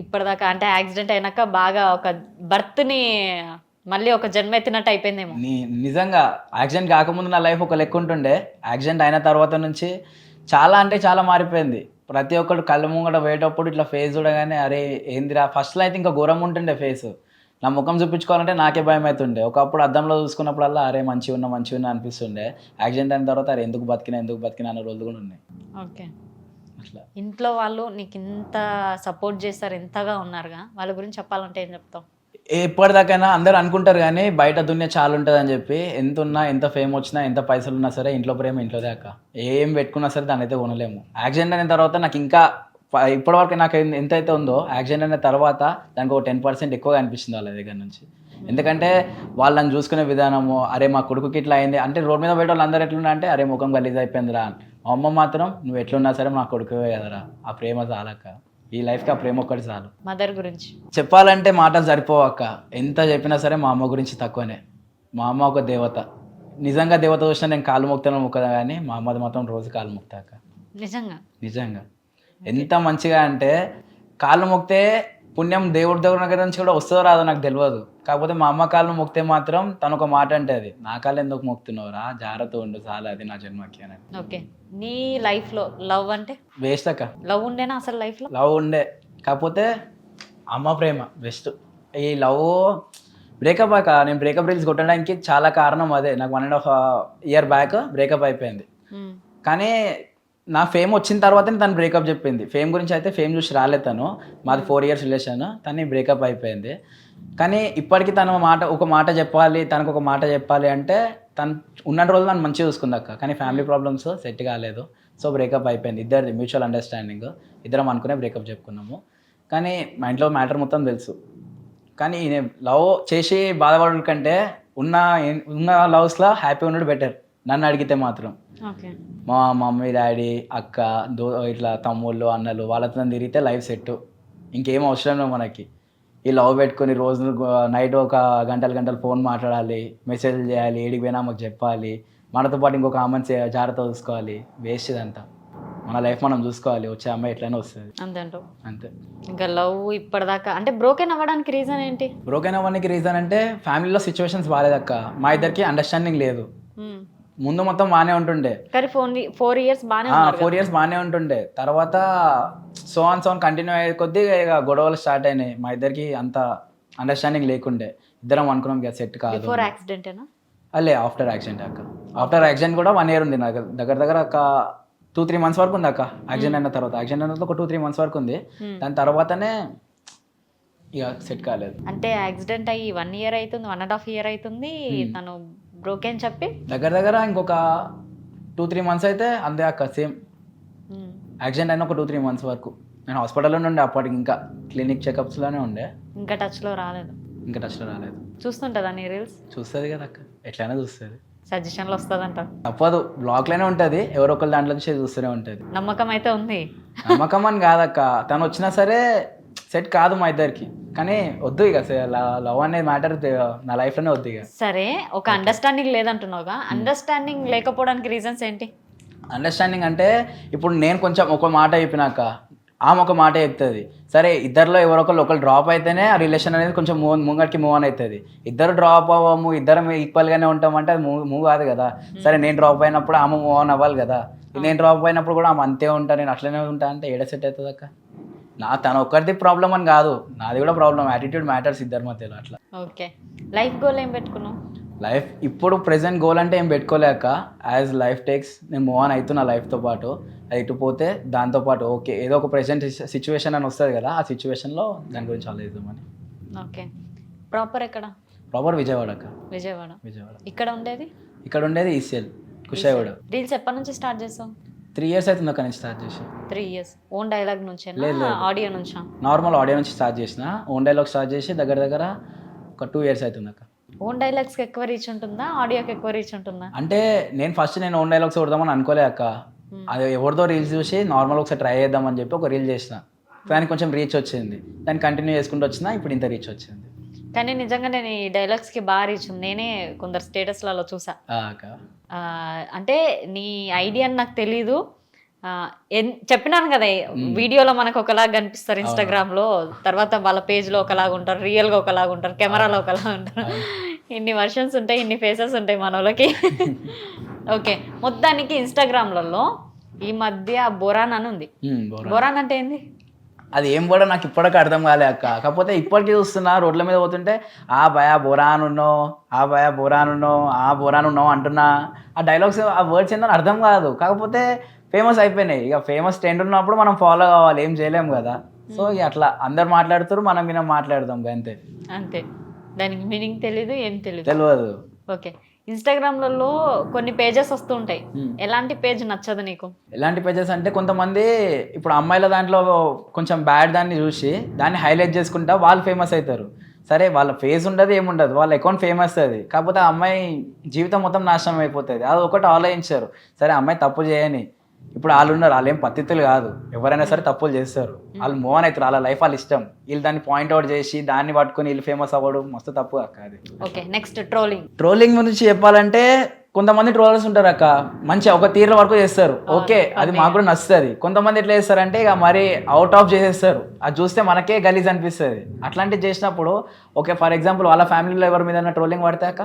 ఇప్పటిదాకా అంటే యాక్సిడెంట్ అయినాక బాగా ఒక బర్త్ని మళ్ళీ ఒక జన్మ ఎత్తినట్టు అయిపోయిందేమో నిజంగా యాక్సిడెంట్ కాకముందు నా లైఫ్ ఒక లెక్క ఉంటుండే. యాక్సిడెంట్ అయిన తర్వాత నుంచి చాలా అంటే చాలా మారిపోయింది. ప్రతి ఒక్కరు కళ్ళ ముంగట పోయేటప్పుడు ఇట్లా ఫేస్ చూడగానే అరే ఏందిరా? ఫస్ట్లో అయితే ఇంకా ఘోరం ఉంటుండే ఫేస్ నా ముఖం చూపించుకోవాలంటే నాకే భయం అవుతుండే ఒకప్పుడు అద్దంలో చూసుకున్నప్పుడల్లా అరే మంచిగా ఉన్నా మంచిగా ఉన్నా అనిపిస్తుండే. యాక్సిడెంట్ అయిన తర్వాత అరే ఎందుకు బతికినా ఎందుకు బతికినా అన్న రోజులు కూడా ఉన్నాయి. ఓకే. అట్లా. ఇంట్లో వాళ్ళు నీకు ఇంత సపోర్ట్ చేస్తారు ఎంతగా ఉన్నారుగా? వాళ్ళ గురించి చెప్పాలంటే ఏం చెప్తావు? ఎప్పటిదాకైనా అందరూ అనుకుంటారు కానీ బయట దున్య చాలా ఉంటుంది అని చెప్పి ఎంత ఉన్నా ఎంత ఫేమ్ వచ్చినా ఎంత పైసలు ఉన్నా సరే ఇంట్లో ప్రేమ ఇంట్లో దాకా ఏం పెట్టుకున్నా సరే దాన్ని అయితే కొనలేము. యాక్సిడెంట్ అయిన తర్వాత నాకు ఇంకా ఇప్పటివరకు నాకు ఎంత అయితే ఉందో యాక్సిడెంట్ అయిన తర్వాత దానికి ఒక టెన్ పర్సెంట్ ఎక్కువగా అనిపిస్తుంది వాళ్ళ దగ్గర నుంచి. ఎందుకంటే వాళ్ళని చూసుకునే విధానము అరే మా కొడుకుకి ఇట్లా అయింది అంటే రోడ్ మీద పోయే వాళ్ళు అందరూ ఎట్లున్నా అంటే అరే ముఖం గలీజ్ అయిపోయిందిరా అమ్మ మాత్రం నువ్వు ఎట్లున్నా సరే మా కొడుకువే కదరా. ఆ ప్రేమ చాలక్క. ఈ లైఫ్కి ఆ ప్రేమ ఒక్కటి చాలు. మదర్ గురించి. చెప్పాలంటే మాటలు సరిపోవక్క. ఎంత చెప్పినా సరే మా అమ్మ గురించి తక్కువనే. మా అమ్మ ఒక దేవత. నిజంగా దేవత చూసినా నేను కాలు మొక్తాను మొక్కదా కానీ మా అమ్మది మాత్రం రోజు కాలు మొక్తాక నిజంగా. నిజంగా. ఎంత మంచిగా అంటే కాళ్ళు మొక్తే పుణ్యం దేవుడి దగ్గర నుంచి కూడా వస్తుందో రాదో నాకు తెలియదు కాకపోతే మా అమ్మ కాళ్ళు మొక్తే మాత్రం తను ఒక మాట అంటే అది నా కాళ్ళు ఎందుకు మొక్తున్నావురా జాగ్రత్త ఉండు చాలా అది నా జన్మకి అని. ఓకే. నీ లైఫ్లో లవ్ అంటే? వేస్ట్ అక్క. లవ్ ఉండేనా అసలు లైఫ్లో లవ్ ఉండే. కాకపోతే అమ్మ ప్రేమ బెస్ట్ ఈ లవ్ బ్రేకప్ అక్క నేను బ్రేకప్ రీల్స్ కొట్టడానికి చాలా కారణం అదే. నాకు one and half year back breakup అయిపోయింది. కానీ నా ఫేమ్ వచ్చిన తర్వాతనే తను బ్రేకప్ చెప్పింది. ఫేమ్ గురించి అయితే ఫేమ్ చూసి రాలేదు తను. మాది ఫోర్ ఇయర్స్ రిలేషన్ తను బ్రేకప్ అయిపోయింది. కానీ ఇప్పటికీ తను మాట ఒక మాట చెప్పాలి తనకు ఒక మాట చెప్పాలి అంటే తను ఉన్న రోజులు నన్ను మంచిగా చూసుకుంది అక్క. కానీ ఫ్యామిలీ ప్రాబ్లమ్స్ సెట్ కాలేదు. సో బ్రేకప్ అయిపోయింది. ఇద్దరిది మ్యూచువల్ అండర్స్టాండింగ్ ఇద్దరం అనుకునే బ్రేకప్ చెప్పుకున్నాము. కానీ మా ఇంట్లో మ్యాటర్ మొత్తం తెలుసు. కానీ నేను లవ్ చేసి బాధపడడం కంటే ఉన్న ఉన్న లవ్స్లో హ్యాపీ ఉండడం బెటర్ నన్ను అడిగితే మాత్రం. మా మమ్మీ డాడీ అక్క దో ఇట్లా తమ్ముళ్ళు అన్నలు వాళ్ళతో తిరిగితే లైఫ్ సెట్ ఇంకేం అవసరం లేదు మనకి. ఈ లవ్ పెట్టుకొని రోజు నైట్ ఒక గంటలు గంటలు ఫోన్ మాట్లాడాలి మెసేజ్లు చేయాలి ఏడికి పోయినా మాకు చెప్పాలి మనతో పాటు ఇంకొక ఆమెను చే- జాగ్రత్త చూసుకోవాలి. వేస్ట్ ఇదంతా. మన లైఫ్ మనం చూసుకోవాలి. వచ్చే అమ్మాయి ఎట్లయినా వస్తుంది. అంతే అంతే. ఇంకా లవ్ ఇప్పటిదాకా అంటే బ్రోకెన్ అవ్వడానికి రీజన్ ఏంటి? బ్రోకెన్ అవ్వడానికి రీజన్ అంటే ఫ్యామిలీలో సిచ్యువేషన్స్ బాగాలేదక్క మా ఇద్దరికి అండర్స్టాండింగ్ లేదు. ముందు మొత్తం బాగానే ఉంటుండే. కానీ ఫోర్ ఫోర్ ఇయర్స్ బాగానే ఫోర్ ఇయర్స్ బాగానే ఉంటుండే. తర్వాత సో ఆన్ సోన్ కంటిన్యూ అయ్యే కొద్దీ ఇక గొడవలు స్టార్ట్ అయినాయి. మా ఇద్దరికి అంత అండర్స్టాండింగ్ లేకుండే. ఇద్దరం అనుకున్నాం ఇక సెట్ కాదు బిఫోర్ యాక్సిడెంటేనా అలే ఆఫ్టర్ యాక్సిడెంట్ అక్క. ఆఫ్టర్ యాక్సిడెంట్ కూడా వన్ ఇయర్ ఉంది నాకు. దగ్గర దగ్గర ఒక టూ త్రీ మంత్స్ వరకు ఉంది అక్క. యాక్సిడెంట్ అయిన తర్వాత. యాక్సిడెంట్ అయిన ఒక టూ త్రీ మంత్స్ వరకు ఉంది. దాని తర్వాతనే ఇక సెట్ కాలేదు. అంటే యాక్సిడెంట్ అయ్యి వన్ ఇయర్ అవుతుంది వన్ అండ్ హాఫ్ ఇయర్ అవుతుంది తను బ్రోకెన్ చెప్పి? దగ్గర దగ్గర ఇంకొక టూ త్రీ మంత్స్ అయితే అంతే అక్క సేమ్. యాక్సిడెంట్ అయిన ఒక టూ త్రీ మంత్స్ వరకు. నేను హాస్పిటల్లోనే ఉండే అప్పటికి ఇంకా. క్లినిక్ చెకప్స్లోనే ఉండే. ఇంకా టచ్లో రాలేదు. ఇంకా టచ్లో రాలేదు. చూస్తుంటుందా నీ రీల్స్ చూస్తుంది కదా అక్క. ఎట్లయినా చూస్తుంది. సజెషన్లు వస్తుందంట. తప్పదు. బ్లాక్లోనే ఉంటుంది. ఎవరో ఒకరి దాంట్లో నుంచి చూస్తూనే ఉంటుంది. నమ్మకం అయితే ఉంది. నమ్మకం అని కాదక్క. తను వచ్చినా సరే సెట్ కాదు మా ఇద్దరికి. కానీ వద్దు ఇక లవ్ అనేది మ్యాటర్ నా లైఫ్లోనే వద్దు ఇక. సరే ఒక అండర్స్టాండింగ్ లేదంటున్నావుగా అండర్స్టాండింగ్ లేకపోవడానికి రీజన్స్ ఏంటి? అండర్స్టాండింగ్ అంటే ఇప్పుడు నేను కొంచెం ఒక మాట చెప్పినాక ఆమె ఒక మాట చెప్తుంది. సరే ఇద్దరిలో ఎవరో ఒకరు డ్రాప్ అయితేనే ఆ రిలేషన్ అనేది కొంచెం మూవ్ ముంగటికి మూవ్ అని అవుతుంది ఇద్దరు డ్రాప్ అవ్వము ఇద్దరం ఈక్వల్గానే ఉంటామంటే అది మూవ్ మూవ్ కాదు కదా. సరే నేను డ్రాప్ అయినప్పుడు ఆమె మూవ్ ఆన్ అవ్వాలి కదా. నేను డ్రాప్ అయినప్పుడు కూడా ఆమె అంతే ఉంటా నేను అట్లనే ఉంటా అంటే ఏడ సెట్ అవుతుంది అక్క నా తన ఒక్కరిది ప్రాబ్లం అని కాదు. నాది కూడా ప్రాబ్లం యాటిట్యూడ్ మ్యాటర్స్ ఇద్దరి మధ్యలో అట్లా. ఓకే. లైఫ్ గోల్ ఏం పెట్టుకున్నావు? లైఫ్ ఇప్పుడు ప్రెసెంట్ గోల్ అంటే ఏం పెట్టుకోలేక యాజ్ లైఫ్ టేక్స్ నేను మూవ్ ఆన్ అవుతున్నా లైఫ్తో పాటు. అది ఇటు పోతే దాంతోపాటు ఓకే ఏదో ఒక ప్రెసెంట్ సిచ్యువేషన్ అని వస్తుంది కదా ఆ సిచ్యువేషన్లో దాని గురించి ఆలోచిద్దామని. ఓకే. ప్రాపర్ ఎక్కడ? ప్రాపర్ విజయవాడ అక్క. విజయవాడ. విజయవాడ. ఇక్కడ ఉండేది? ఇక్కడ ఉండేది ఈసీఎల్ కుషాయిగూడ. రీల్స్ ఎప్పటి నుంచి స్టార్ట్ చేసావు? త్రీ ఇయర్స్ అవుతుంది అక్కడ నుంచి స్టార్ట్ చేసి. Three years. ఓన్ డైలాగ్ నుంచే. ఆడియో నుంచా? నార్మల్ ఆడియో నుంచి స్టార్ట్ చేసిన. ఓన్ డైలాగ్ స్టార్ట్ చేసి దగ్గర దగ్గర ఒక టూ ఇయర్స్ అవుతుంది అక్క. ఓన్ డైలాగ్స్కి ఎక్కువ రీచ్ ఉంటుందా? ఆడియోకి ఎక్కువ రీచ్ ఉంటుందా? అంటే నేను ఫస్ట్ నేను ఓన్ డైలాగ్స్ కొడదామని అనుకోలే అక్క. అది ఎవరిదో రీల్స్ చూసి నార్మల్ ఒకసారి ట్రై చేద్దామని చెప్పి ఒక రీల్ చేసిన. దానికి కొంచెం రీచ్ వచ్చింది. దాన్ని కంటిన్యూ చేసుకుంటూ వచ్చిన ఇప్పుడు ఇంత రీచ్ వచ్చింది. కానీ నిజంగా నేను ఈ డైలాగ్స్కి బాగా రీచ్ ఉంది. నేనే కొందరు స్టేటస్లలో చూసా. అంటే నీ ఐడియా అని నాకు తెలీదు. చెప్పినాను కదా వీడియోలో మనకు ఒకలాగా కనిపిస్తారు ఇన్స్టాగ్రామ్లో తర్వాత వాళ్ళ పేజ్లో ఒకలాగా ఉంటారు రియల్గా ఒకలాగా ఉంటారు కెమెరాలో ఒకలాగా ఉంటారు. ఇన్ని వర్షన్స్ ఉంటాయి ఇన్ని ఫేసెస్ ఉంటాయి మన వాళ్ళకి ఓకే మొత్తానికి ఇన్స్టాగ్రామ్లలో ఈ మధ్య బొరాన్ అని ఉంది. బోరా. బొరాన్ అంటే ఏంది? అది ఏం కూడా నాకు ఇప్పటికీ అర్థం కాలే అక్క. కాకపోతే ఇప్పటికీ చూస్తున్నా రోడ్ల మీద పోతుంటే ఆ భయ బోరాన్ ఉన్నావు ఆ భయ బోరాన్ ఉన్నావు ఆ బోరాన్ ఉన్నావు అంటున్నా. ఆ డైలాగ్స్ ఆ వర్డ్స్ ఏందని అర్థం కాదు. కాకపోతే ఫేమస్ అయిపోయినాయి. ఇక ఫేమస్ ట్రెండ్ ఉన్నప్పుడు మనం ఫాలో కావాలి ఏం చేయలేము కదా. సో ఇక అట్లా అందరు మాట్లాడుతారు మనం విన మాట్లాడదాం అంతే. అంతే. దానికి మీనింగ్ తెలీదు ఏం తెలీదు. తెలియదు ఓకే. ఇన్స్టాగ్రామ్లలో కొన్ని పేజెస్ వస్తూ ఉంటాయి Hmm. ఎలాంటి పేజ్ నచ్చదు నీకు? ఎలాంటి పేజెస్ అంటే కొంతమంది ఇప్పుడు అమ్మాయిల దాంట్లో కొంచెం బ్యాడ్ దాన్ని చూసి దాన్ని హైలైట్ చేసుకుంటా వాళ్ళు ఫేమస్ అవుతారు సరే వాళ్ళ ఫేస్ ఉండదు ఏముండదు. వాళ్ళ అకౌంట్ ఫేమస్ అది. కాకపోతే ఆ అమ్మాయి జీవితం మొత్తం నాశనం అయిపోతుంది. అది ఒకటి ఆలోచించారు. సరే అమ్మాయి తప్పు చేయని. ఇప్పుడు వాళ్ళు ఉన్నారు వాళ్ళు ఏం పద్ధతులు కాదు. ఎవరైనా సరే తప్పులు చేస్తారు. వాళ్ళు మూవ్ అవుతారు వాళ్ళ లైఫ్ వాళ్ళ ఇష్టం. వీళ్ళు దాన్ని పాయింట్ అవుట్ చేసి దాన్ని పట్టుకొని వీళ్ళు ఫేమస్ అవ్వడం మస్తు తప్పు అక్క అది. ఓకే నెక్స్ట్ ట్రోలింగ్ ట్రోలింగ్ గురించి చెప్పాలంటే కొంతమంది ట్రోలర్స్ ఉంటారు అక్క. మంచి ఒక తీర్ల వరకు చేస్తారు. ఓకే అది మాకు కూడా నచ్చుతుంది. కొంతమంది ఎట్లా చేస్తారంటే ఇక మరి అవుట్ ఆఫ్ చేసేస్తారు. అది చూస్తే మనకే గలీజ్ అనిపిస్తుంది. అట్లాంటివి చేసినప్పుడు ఓకే ఫర్ ఎగ్జాంపుల్ వాళ్ళ ఫ్యామిలీలో ఎవరి మీద ట్రోలింగ్ పడితే అక్క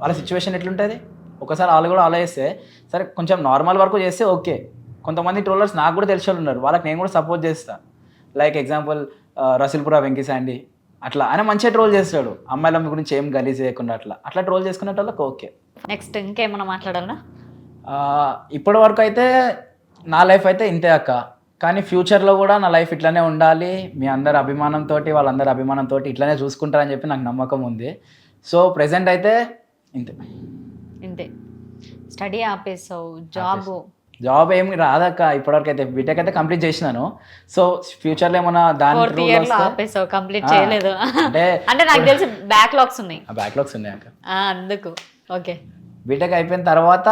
వాళ్ళ సిచ్యువేషన్ ఎట్లుంటుంది? ఒకసారి వాళ్ళు కూడా అలా చేస్తే సరే కొంచెం నార్మల్ వరకు చేస్తే ఓకే. కొంతమంది ట్రోలర్స్ నాకు కూడా తెలిసి వాళ్ళు ఉన్నారు. వాళ్ళకి నేను కూడా సపోర్ట్ చేస్తా. లైక్ ఎగ్జాంపుల్ రసిల్పురా వెంకీ శాండీ. అట్లా. ఆయన మంచిగా ట్రోల్ చేస్తాడు. అమ్మాయిల గురించి ఏం గలీజ్ చేయకుండా అట్లా. అట్లా ట్రోల్ చేసుకునే వాళ్ళకి ఓకే నెక్స్ట్ ఇంకేమన్నా మాట్లాడాలా? ఆ, ఇప్పటి వరకు అయితే నా లైఫ్ అయితే ఇంతే అక్క. కానీ ఫ్యూచర్లో కూడా నా లైఫ్ ఇట్లానే ఉండాలి. మీ అందరి అభిమానంతో వాళ్ళందరి అభిమానంతో ఇట్లానే చూసుకుంటారని చెప్పి నాకు నమ్మకం ఉంది. సో ప్రెసెంట్ అయితే ఇంతే. ఇంతే. స్టడీ ఆపేసావు. జాబ్ జాబ్ ఏమి రాదక్క ఇప్పటివరకు అయితే బీటెక్ అయితే కంప్లీట్ చేసినాను. సో ఏమైనా దాని ఇయర్లో వస్తే- ఆపేసావు కంప్లీట్ చేయలేదు. అంటే అంటే నాకు తెలిసి బ్యాక్లాగ్స్ ఉన్నాయి. ఆ బ్యాక్లాగ్స్ ఉన్నాయి అక్క. అందుకు. ఓకే. బీటెక్ అయిపోయిన తర్వాత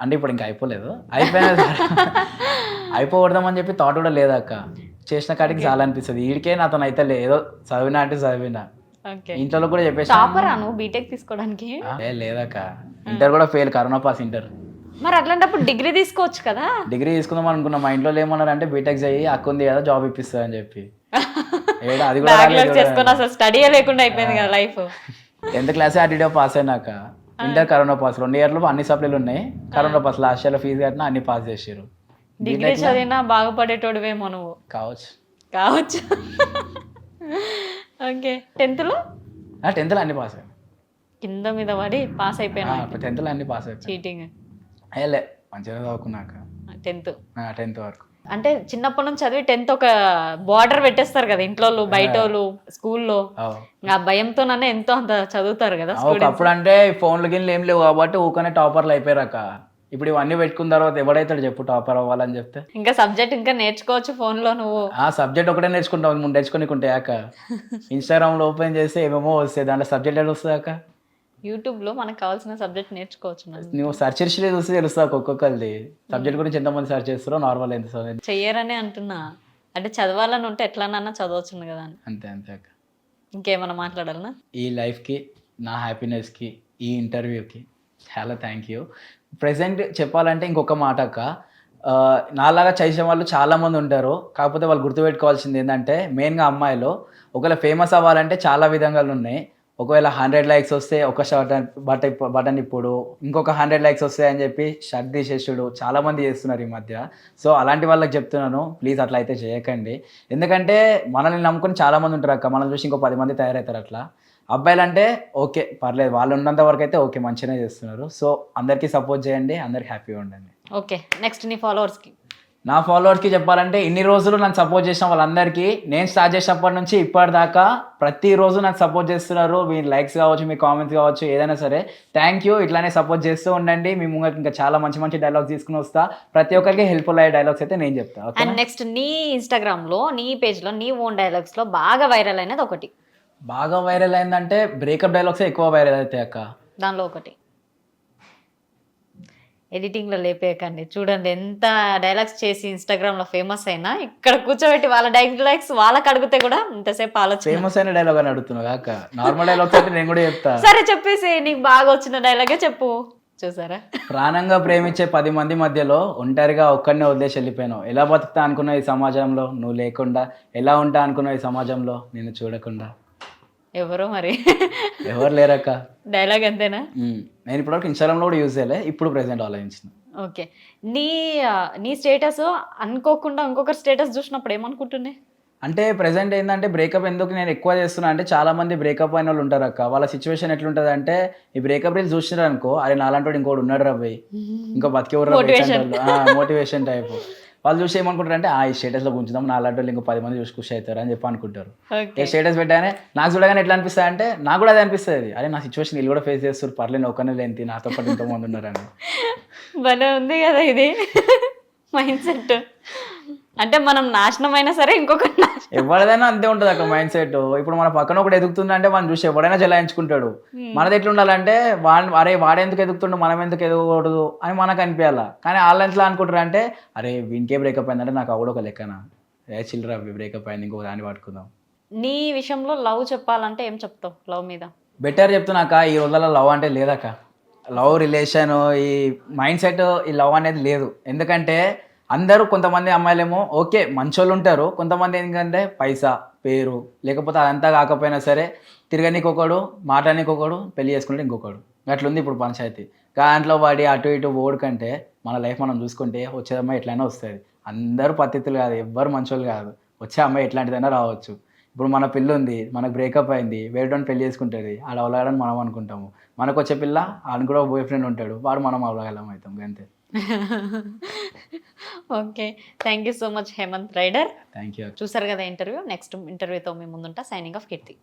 అంటే ఇప్పుడు ఇంకా అయిపోలేదు. అయిపోయిన అయిపోకూడదామని చెప్పి థాట్ కూడా లేదక్క చేసిన కాడికి చాలా అనిపిస్తుంది వీడికే నాతో అయితే లే ఏదో చదివినా అంటే చదివినా. ఇంట్లో కూడా చెప్పేసి టాపరా నువ్వు బీటెక్ తీసుకోవడానికి? ఏ లేదక్క. ఇంటర్ కూడా ఫెయిల్ కరోనా పాస్ ఇంటర్ మరి అట్లాంటప్పుడు డిగ్రీ తీసుకోవచ్చు కదా. డిగ్రీ తీసుకుందాం అనుకున్నా. మా ఇంట్లో ఏమన్నారు అంటే బీటెక్ చెయ్యి అక్క ఉంది కదా జాబ్ ఇప్పిస్తుంది అని చెప్పి అది కూడా బ్యాక్లాగ్ చేసుకొని అసలు స్టడీయే లేకుండా అయిపోయింది కదా లైఫ్ టెన్త్ క్లాస్ అడిడో పాస్ అయినాక. ఇంటర్ కరోనా పాస్ రెండు ఇయర్లో అన్ని సప్లీలు ఉన్నాయి. కరోనా పాస్ లాస్ట్ ఇయర్లో ఫీజు కట్టినా అన్ని పాస్ చేసారు డిగ్రీ చదివినా బాగుపడేటోడువేమో నువ్వు. కావచ్చు. కావచ్చు. ఓకే. టెన్త్లో టెన్త్లో అన్ని పాస్ అయ్యాను కింద మీద పడి పాస్ అయిపోయినా టెన్త్లో అన్ని పాస్ అయిపోయాను చీటింగ్ అయ్యలే మంచిగా చదువుకున్నాక. టెన్త్. టెన్త్ వరకు. అంటే చిన్నప్పటి నుంచి చదివి టెన్త్ ఒక బార్డర్ పెట్టేస్తారు కదా ఇంట్లో వాళ్ళు, బయట వాళ్ళు స్కూల్లో. ఆ. భయంతోననే ఎంతో అంత చదువుతారు కదా ఒకప్పుడు అంటే ఫోన్లు గిన్నెలు ఏం లేవు కాబట్టి ఊకనే టాపర్లు అయిపోయారక్క. ఇప్పుడు ఇవన్నీ పెట్టుకున్న తర్వాత ఎవడైతాడు చెప్పు టాపర్ అవ్వాలని చెప్తే? ఇంకా సబ్జెక్ట్ ఇంకా నేర్చుకోవచ్చు phone లో నువ్వు. ఆ సబ్జెక్ట్ ఒకటే నేర్చుకుంటావు ముందు నేర్చుకుని అక్క. ఇన్స్టాగ్రామ్లో ఓపెన్ చేస్తే ఏమేమో వస్తాయి దాంట్లో సబ్జెక్ట్ ఎక్కడ వస్తుంది అక్క యూట్యూబ్లో మనకు కావాల్సిన సబ్జెక్ట్ నేర్చుకోవచ్చు నువ్వు సెర్చ్ హిస్టరీ చూస్తే తెలుస్తుంది ఒక్కొక్కరిది. సబ్జెక్ట్ గురించి ఎంతమంది సెర్చ్ చేస్తారో నార్మల్ ఎంత చదివింది. చెయ్యరనే అంటున్నా. అంటే చదవాలని ఉంటే ఎట్లానన్నా చదవచ్చును కదా అని. అంతే అంతే అక్క. ఇంకేమన్నా మాట్లాడాలనా? ఈ లైఫ్కి నా హ్యాపీనెస్కి ఈ ఇంటర్వ్యూకి చాలా థ్యాంక్ యూ ప్రజెంట్ చెప్పాలంటే ఇంకొక మాట అక్క. నాలాగా చేసే వాళ్ళు చాలామంది ఉంటారు. కాకపోతే వాళ్ళు గుర్తుపెట్టుకోవాల్సింది ఏంటంటే మెయిన్గా అమ్మాయిలు ఒకవేళ ఫేమస్ అవ్వాలంటే చాలా విధంగాలు ఉన్నాయి. ఒకవేళ హండ్రెడ్ లైక్స్ వస్తే ఒక షర్ట్ బటన్ బటన్ ఇప్పుడు ఇంకొక హండ్రెడ్ లైక్స్ వస్తాయి అని చెప్పి షర్ట్ తీసేసుడు చాలామంది చేస్తున్నారు ఈ మధ్య. సో అలాంటి వాళ్ళకి చెప్తున్నాను ప్లీజ్ అట్లా అయితే చేయకండి. ఎందుకంటే మనల్ని నమ్ముకొని చాలామంది ఉంటారు అక్క మనం చూసి ఇంకో పది మంది తయారవుతారు అట్లా. అబ్బాయిలు అంటే ఓకే పర్లేదు వాళ్ళు ఉన్నంత వరకు అయితే ఓకే మంచిగానే చేస్తున్నారు. సో అందరికీ సపోర్ట్ చేయండి అందరికి హ్యాపీగా ఉండండి. ఓకే నెక్స్ట్ నీ ఫాలోవర్స్కి. నా ఫాలోవర్స్కి చెప్పాలంటే ఇన్ని రోజులు నన్ను సపోర్ట్ చేసిన వాళ్ళందరికీ నేను స్టార్ట్ చేసినప్పటి నుంచి ఇప్పటిదాకా ప్రతిరోజు నాకు సపోర్ట్ చేస్తున్నారు. మీ లైక్స్ కావచ్చు మీ కామెంట్స్ కావచ్చు ఏదైనా సరే. థ్యాంక్ యూ ఇట్లానే సపోర్ట్ చేస్తూ ఉండండి. మీ ముంగట ఇంకా చాలా మంచి మంచి డైలాగ్స్ తీసుకుని వస్తా. ప్రతి ఒక్కరికి హెల్ప్ఫుల్ అయ్యే డైలాగ్స్ అయితే నేను చెప్తా. అండ్ నెక్స్ట్ నీ ఇన్స్టాగ్రామ్లో నీ పేజ్లో నీ ఓన్ డైలాగ్స్లో బాగా వైరల్ అయినది ఒకటి. బాగా వైరల్ అయిందంటే బ్రేకప్ డైలాగ్స్ ఎక్కువ వైరల్ అవుతాయి అక్క. దానిలో ఒకటి. ఎడిటింగ్లో లేపేయకండి. చూడండి ఎంత డైలాగ్స్ చేసి ఇన్స్టాగ్రామ్లో ఫేమస్ అయినా ఇక్కడ కూర్చోబెట్టి వాళ్ళ డైలాగ్స్ వాళ్ళకి అడిగితే కూడా ఇంతసేపు ఆలోచన ఫేమస్ అయిన డైలాగ్ అని అడుగుతున్నావు అక్క నార్మల్ డైలాగ్స్ అంటే నేను కూడా చెప్తా. సరే చెప్పేసి నీకు బాగా వచ్చిన డైలాగే చెప్పు. చూసారా? ప్రాణంగా ప్రేమించే పది మంది మధ్యలో ఒంటరిగా ఒక్కడినే వదిలేసి వెళ్ళిపోయాను. ఎలా బతుకుతా అనుకున్న ఈ సమాజంలో? నువ్వు లేకుండా ఎలా ఉంటా అనుకున్న ఈ సమాజంలో? నేను చూడకుండా. ఎవరో మరి. ఎవరు లేరక్క? డైలాగ్ అంతేనా. నేను ఇప్పటివరకు ఇన్స్టాగ్రామ్లో కూడా యూజ్ చేయలే ఇప్పుడు ప్రెసెంట్ ఆలోచించిన. ఓకే. నీ నీ స్టేటస్ అనుకోకుండా ఇంకొకరి స్టేటస్ చూసినప్పుడు ఏమనుకుంటుండే? అంటే ప్రెసెంట్ ఏంటంటే బ్రేకప్ ఎందుకు నేను ఎక్కువ చేస్తున్నా అంటే చాలా మంది బ్రేకప్ అయిన వాళ్ళు ఉంటారు అక్క. వాళ్ళ సిచ్యువేషన్ ఎట్లుంటుంది అంటే ఈ బ్రేకప్ రీల్స్ చూసినారు అనుకో అరే నాలాంటి వాడు ఇంకోటి ఉన్నాడు రాబోయ్ ఇంకా బతికెవరు. మోటివేషన్ టైప్ వాళ్ళు చూసి ఏమనుకుంటారు అంటే ఆ ఈ స్టేటస్లో ఉంచుదాం నాలాంటి వాళ్ళు ఇంకో పది మంది చూసి ఖుషి అవుతారు అని చెప్పి అనుకుంటారు. ఏ స్టేటస్ పెట్టానే నాకు చూడగానే ఎట్లా అనిపిస్తుంది అంటే నాకు కూడా అదే అనిపిస్తుంది. అరే నా సిచ్యువేషన్ వీళ్ళు కూడా ఫేస్ చేస్తారు పర్లేదు ఒక్కనే లేని నాతో పాటు ఇంతమంది ఉన్నారని భలే ఉంది కదా ఇది. మైండ్ సెట్ అంటే మనం నాశనం అయినా సరే ఇంకొకటి ఎవరిదైనా అంతే ఉంటుంది అక్కడ మైండ్ సెట్ ఇప్పుడు మన పక్కన ఒకటి ఎదుగుతుంది అంటే మనం చూసి ఎవడైనా జలాయించుకుంటాడు. మనది ఎట్లా ఉండాలంటే వాడు అరే వాడెందుకు ఎదుగుతుండు? మనం ఎందుకు ఎదగకూడదు? అని మనకు అనిపించాలా కానీ వాళ్ళు ఎట్లా అనుకుంటారు అంటే అరే వీనికే బ్రేకప్ అయిందంటే నాకు కూడా ఒక లెక్కన. ఏ చిల్లర బ్రేకప్ అయింది ఇంకో దాన్ని పట్టుకుందాం. నీ విషయంలో లవ్ చెప్పాలంటే ఏం చెప్తావు లవ్ మీద? బెటర్ చెప్తున్నాక ఈ రోజుల్లో లవ్ అంటే లేదక్క. లవ్ రిలేషన్ ఈ మైండ్ సెట్ ఈ లవ్ అనేది లేదు. ఎందుకంటే అందరూ కొంతమంది అమ్మాయిలేమో ఓకే మంచోళ్ళు ఉంటారు కొంతమంది ఏంటంటే పైసా పేరు లేకపోతే అదంతా కాకపోయినా సరే తిరగనీకి ఒకడు మాట్లాడనీకి ఒకడు పెళ్ళి చేసుకుంటే ఇంకొకడు. అట్లుంది ఇప్పుడు పంచాయతీ. దాంట్లో వాడి అటు ఇటు ఓడి కంటే మన లైఫ్ మనం చూసుకుంటే వచ్చే అమ్మాయి ఎట్లయినా వస్తుంది. అందరూ పద్ధతులు కాదు ఎవ్వరు మంచోళ్ళు కాదు. వచ్చే అమ్మాయి ఎట్లాంటిదైనా రావచ్చు. ఇప్పుడు మన పిల్ల ఉంది మనకు బ్రేకప్ అయింది వేరేటోని పెళ్ళి చేసుకుంటుంది ఆడ అవలగాడని మనం అనుకుంటాము. మనకు వచ్చే పిల్ల ఆయన కూడా బాయ్ ఫ్రెండ్ ఉంటాడు వాడు మనం అవలగలం అవుతాం అంతే. Okay thank you so much Hemanth rider thank you చూసారు కదా ఇంటర్వ్యూ నెక్స్ట్ ఇంటర్వ్యూతో మీ ముందుంటా. Signing off Keerthi